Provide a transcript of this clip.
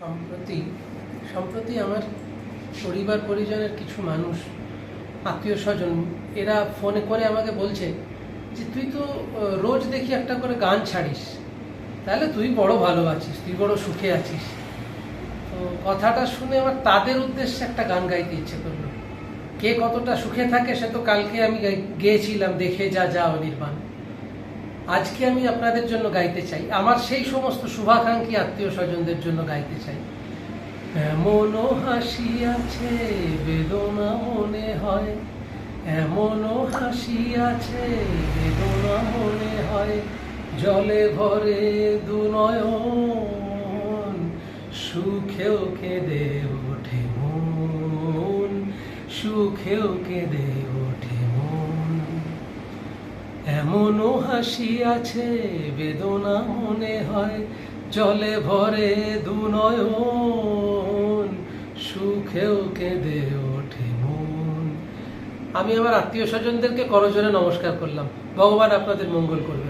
সম্প্রতি সম্প্রতি আমার পরিবার, পরিজনের কিছু মানুষ, আত্মীয় স্বজন, এরা ফোনে করে আমাকে বলছে যে, তুই তো রোজ দেখি একটা করে গান ছাড়িস। তাহলে তুই বড় ভালো আছিস, তুই বড় সুখে আছিস। তো কথাটা শুনে আমার তাদের উদ্দেশ্যে একটা গান গাইতে ইচ্ছে করল। কে কতটা সুখে থাকে সে তো কালকে আমি গেয়েছিলাম দেখে যা যা অনির্বাণ। আজকে আমি আপনাদের জন্য গাইতে চাই। আমার সেই সমস্ত শুভাকাঙ্ক্ষী আত্মীয় স্বজনদের জন্য গাইতে চাই। এমনও হাসি আছে, বেদনা মনে হয়। এমনও হাসি আছে, বেদনা মনে হয়। জলে ভরে দুনয়ন, সুখেও কেঁদে ওঠে মন, সুখেও কেঁদে এমনও হাসি আছে, বেদনা মনে হয়, জলে ভরে দুনয়ন সুখেও কেঁদে ওঠে মন। আমি আমার আত্মীয় স্বজনদেরকে করজোরে নমস্কার করলাম। ভগবান আপনাদের মঙ্গল করবে